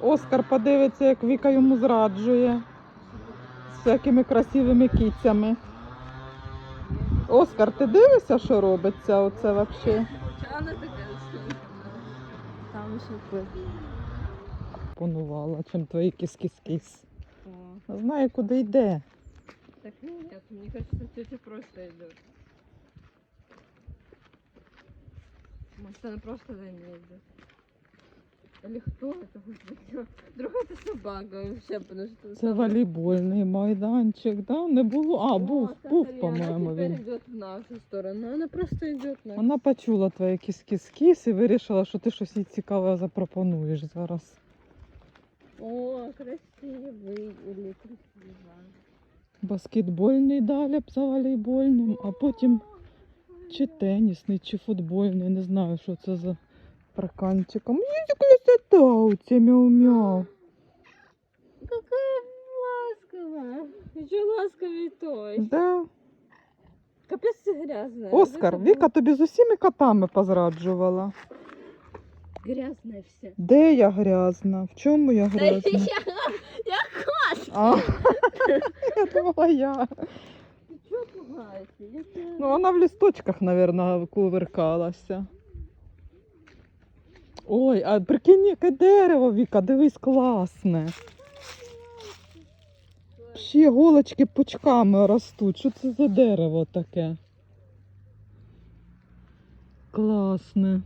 Оскар подивиться, як Віка йому зраджує. З всякими красивими кіцями. Оскар, ти дивишся, що робиться оце взагалі? Там ще. Понувала, чим твої кіс-кіс-кіс. Знає, куди йде. так нет, мне кажется, тетя просто идет. Может, она просто за ней идет. Или кто это? Господи, Вдруг это собака вообще, потому что... Це волейбольний майданчик, да? Не було. А, О, був, так, був, Арина, по-моєму, Она теперь він. идет в нашу сторону. Она просто идет на... Вона почула твоє кіс-кіс-кіс і вирішила, що ти щось їй цікаве запропонуєш зараз. О, красивый или красиво. Баскетбольний далі б за волейбольним, а потім чи тенісний, чи футбольний. Не знаю, що це за парканчиком. Є красота у це мяу-мяу. Какая ласковая. Еще ласковый той. Да. Капец ты грязная. Оскар, Вот это Віка тобі з усіма котами позраджувала. было Грязная вся. Де я грязна? В чому я Да грязна? я, я кошка. А, я думала я. Ты чё пугаешься? Я тебя... Ну, вона в лісточках, мабуть, кувиркалася. Ой, а прикинь, яке дерево, Віка, дивись, класне. Ще голочки пучками ростуть. Що це за дерево таке? Класне.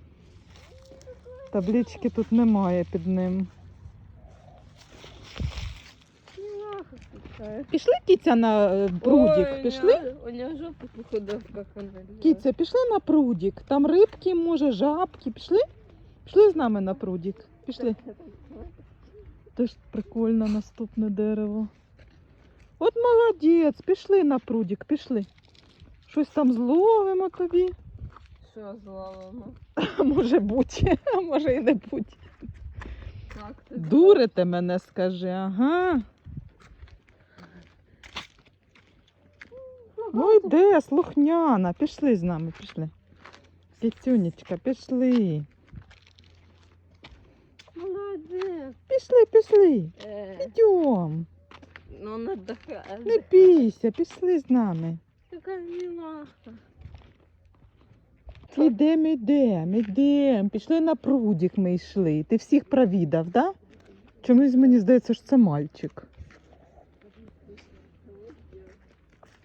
Таблички тут немає під ним. Пішли кіця на е, прудик? Ой, Пішли? У меня жопа походу как она. Кіця, пішли на прудик. Там рибки, може, жабки. Пішли? Пішли з нами на прудик. Пішли. Теж прикольно наступне дерево. От молодець, пішли на прудик, пішли. Щось там зловимо тобі. Что зловимо? Може бути, а може і не бути. Дурите мене, скажи, ага. Ну йде, слухняна, пішли з нами, пішли. Кицюнечка, пішли. Пішли, пішли. Э, Йдем. ну он. Не бійся, пішли з нами. Какая милаха. Ідемо, ідемо, ідемо. Пішли на прудик ми йшли. Ти всіх провідав, да? Чомусь мені здається, що це мальчик.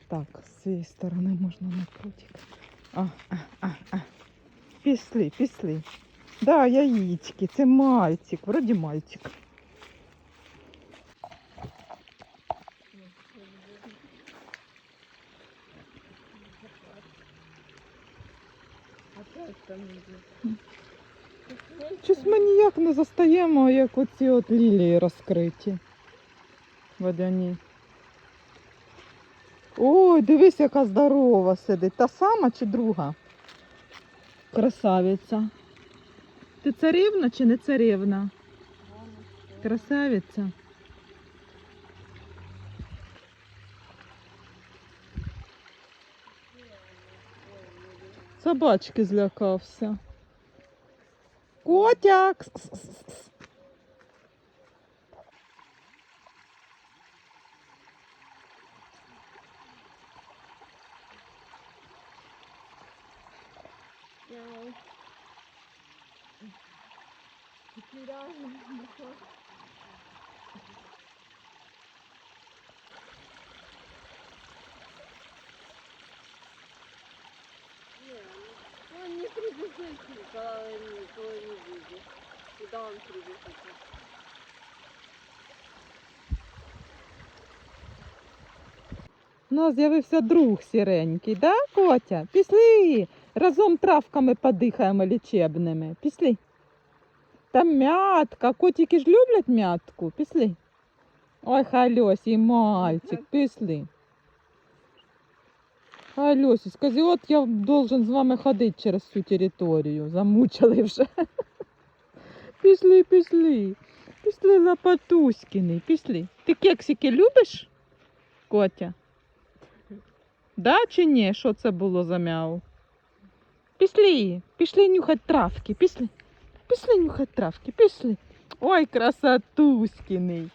Так, з цієї сторони можна на прудик. А, а, а, а. Пішли, пішли. Да, яєчки, це мальчик, вроді мальчик. Щось ми ніяк не застаємо, як оці от лілії розкриті. Водяні. Ой, дивись, яка здорова сидить. Та сама чи друга? Красавиця. Ти царівна чи не царівна? Красавиця. Собачки злякався. Котя! Кс-кс-кс-кс. Мяу. Реально. Не, ну, он не прибежит, когда никого не видит. Куда он прибежит? У нас з'явився друг сіренький, да, Котя? Пішли. Разом травками подихаємо лічебними. Пішли. Там м'ятка. Котики ж люблять м'ятку. Пішли. Ой, Хальосій, мальчик, пішли. Хальосі, скажи, от я должен з вами ходити через всю територію. Замучили вже. Пішли, пішли. Пішли Лапатуськіни, пішли. Ти кексики любиш, Котя? Да чи ні? Що це було за мяу? Пішли, пішли нюхати травки, пішли. Пішли нюхати травки, пішли. Ой, красотуськиний.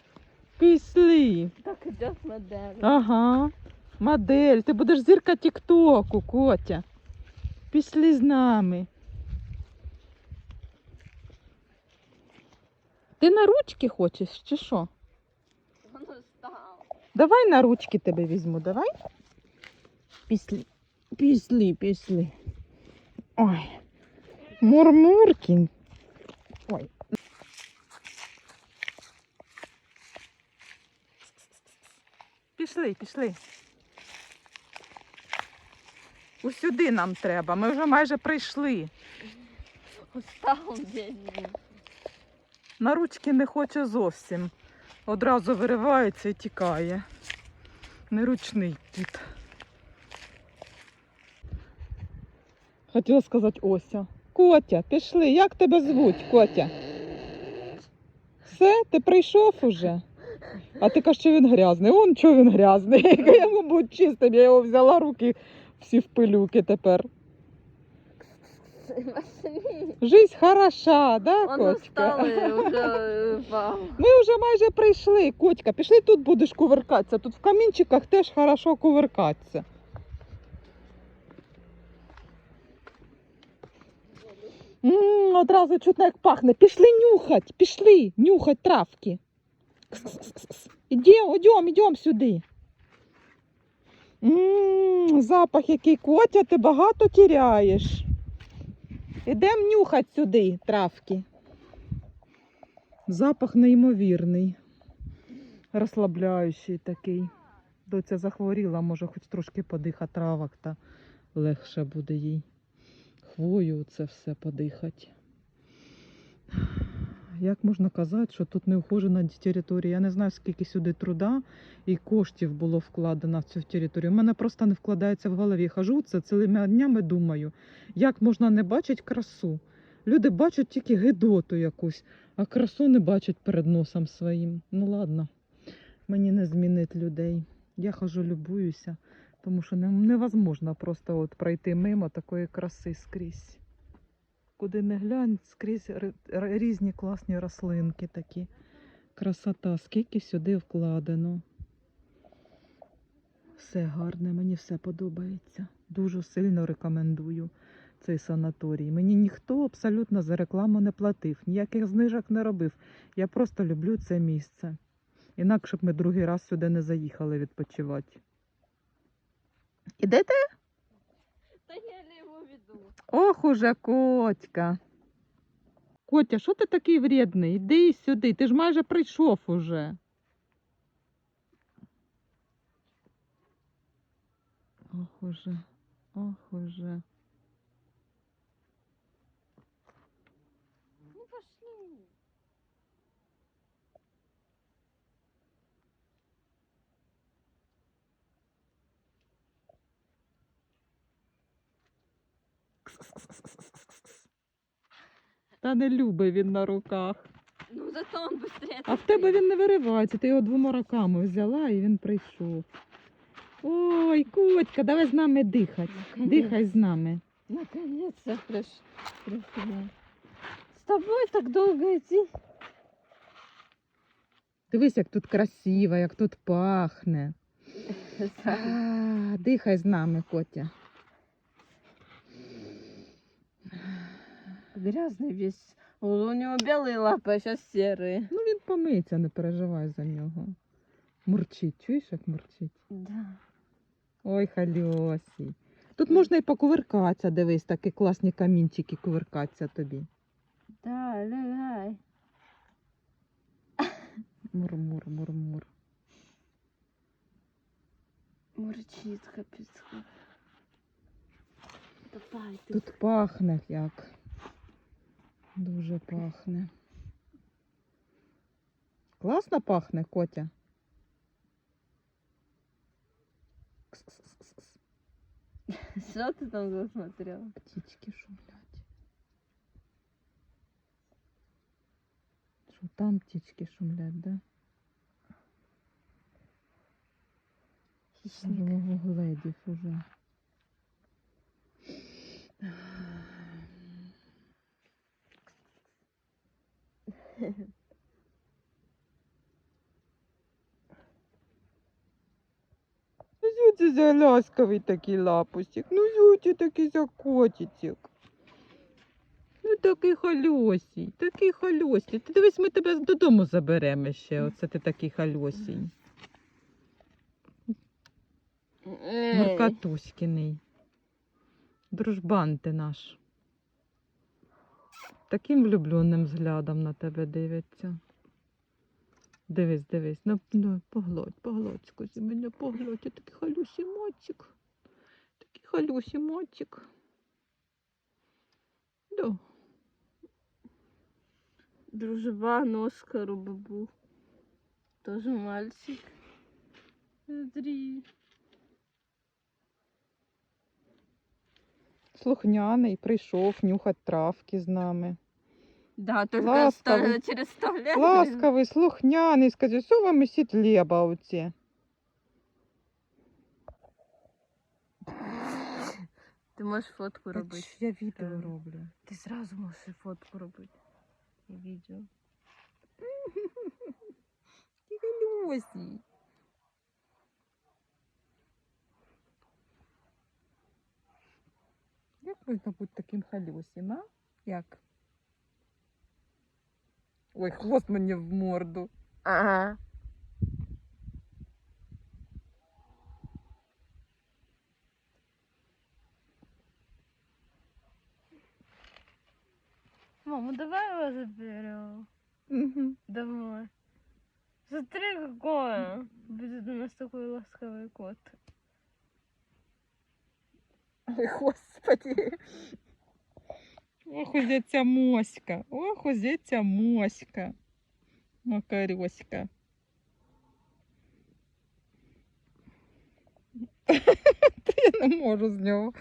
Пішли. Так идет модель. Ага. Модель. Ти будеш зірка Тіктоку, Котя. Пішли з нами. Ти на ручки хочеш, чи що? Он устал. Давай на ручки тебе візьму, давай. Пішли. Пішли, пішли. Ой. Мурмуркін. Ой. Пішли, пішли. Усюди нам треба. Ми вже майже прийшли. Устал бедный. На ручки не хоче зовсім. Одразу виривається і тікає. Неручний кіт. Хотіла сказати Ося. Котя, пішли. Як тебе звуть, Котя? Все, ти прийшов уже? А ти кажеш, що він грязний. Он чого він грязний. Йому будь чистим, я його взяла руки всі в пилюки тепер. Жизнь хороша, да, Он Котька? уже. Ми вже майже прийшли, Котька. Пішли тут будеш кувиркатися. Тут в камінчиках теж хорошо кувиркатися. М, одразу чутно як пахне. Пішли нюхать, пішли нюхать травки. Кс-кс-кс-кс. Ідем, ідем, ідем сюди. Запах який Котя, ти багато тіряєш. Ідем нюхать сюди травки. Запах неймовірний, розслабляючий такий. Доця захворіла, може хоч трошки подиха травок, та легше буде їй. Хвою це все подихати. Як можна казати, що тут не ухожена територія? Я не знаю, скільки сюди труда і коштів було вкладено в цю територію. У мене просто не вкладається в голові. Хожу це цілими днями думаю, як можна не бачити красу. Люди бачать тільки гидоту якусь, а красу не бачать перед носом своїм. Ну ладно, мені не змінить людей. Я хожу, любуюся, тому що невозможно просто от пройти мимо такої краси скрізь. Куди не глянь, скрізь різні класні рослинки такі. Красота, скільки сюди вкладено. Все гарне, мені все подобається. Дуже сильно рекомендую цей санаторій. Мені ніхто абсолютно за рекламу не платив, ніяких знижок не робив. Я просто люблю це місце. Інакше б ми другий раз сюди не заїхали відпочивати. Ідете? Та я его веду. Ох уже котька. Котя, що ти такий вредний? Іди сюди, ти ж майже прийшов уже. Ох уже, ох уже. Ну пошли. Та не любить він на руках. Ну зато он быстрее. А в тебе він не виривається, ти його двома руками взяла і він прийшов. Ой, котька, давай з нами дихати. Дихай з нами. Наконец-то приш... пришли. С тобой так долго идти. Дивись, як тут красиво, як тут пахне. А, дихай з нами, Котя. Грязный весь. У у него белые лапы, а сейчас серые. Ну він помиється, не переживай за нього. Мурчить, чуєш, як мурчить? Да. Ой, хальосі. Тут можна і покувиркатися, дивись, такі класні камінчики кувиркатися тобі. Да, лягай. Мур-мур, мур-мур. Мурчит, капец. как. Давай, ты. Тут пахне як. Дуже пахне. Класно пахне, Котя. Кс-кс-кс-кс. Что ты там засмотрел? Птички шумлять. Що там птички шумлять, да? Хищник. Гледів уже. Ну, зюті за ласковий такий лапусик. Ну зюті такий закотіцік. Ну такий хальосій, такий хальосій. Ти дивись, ми тебе додому заберемо ще. Оце ти такий хальосій. Маркатуськіний. Дружбан ти наш. Таким влюбленим взглядом на тебе дивиться. Дивись, дивись, ну, ну погладь, погладь, скажи мене, погладь, я такий халюсі мальчик. Такий халюсі мальчик. Да. Дружбан Оскару бабу. Тоже мальчик. Смотри. Слухняний, прийшов нюхати травки з нами. Да, только Ласковый. через сто лет. Ласкавий, слухняний, скажи, що вам ісіть леба оці? Ти можеш фотку робити. Я відео роблю. Ти зразу можеш фотку робити. І відео. Ти халюсій. Як можна таким халюсім, а? Як? Ой, хвост мені в морду. Ага. Мама, давай его заберем Угу. домой. Смотри, какое. Будет у нас такой ласковый кот. Ой, господи. Ох, узя ця моська. Ох, узя ця моська. Макарьоська. Я не можу з нього.